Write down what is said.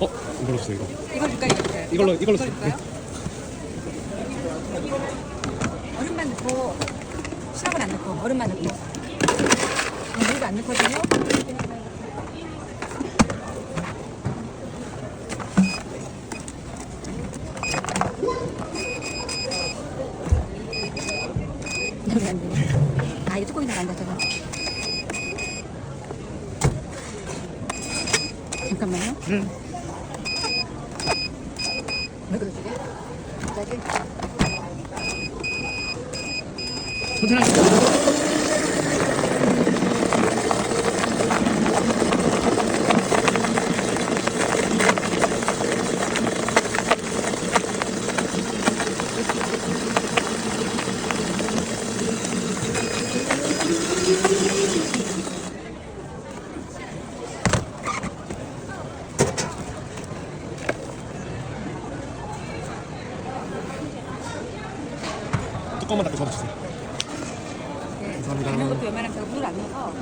어 이걸로 주세요 이거. 이거 줄까요? 이거 줄까요? 이걸로- 이걸로 이거 주- 줄까요? 얼음만 넣고 시럽은 안 넣고 얼음만 넣고 물도 안 넣거든요. 여기 안 되네. 아, 이거 뚜껑이 안 닫혀서. 잠깐만요. 응. 那个时再见。 뚜껑만 닫고 접어주세요. 네. 감사합니다. 이런 것도 웬만하면 제가 물을 안 넣어서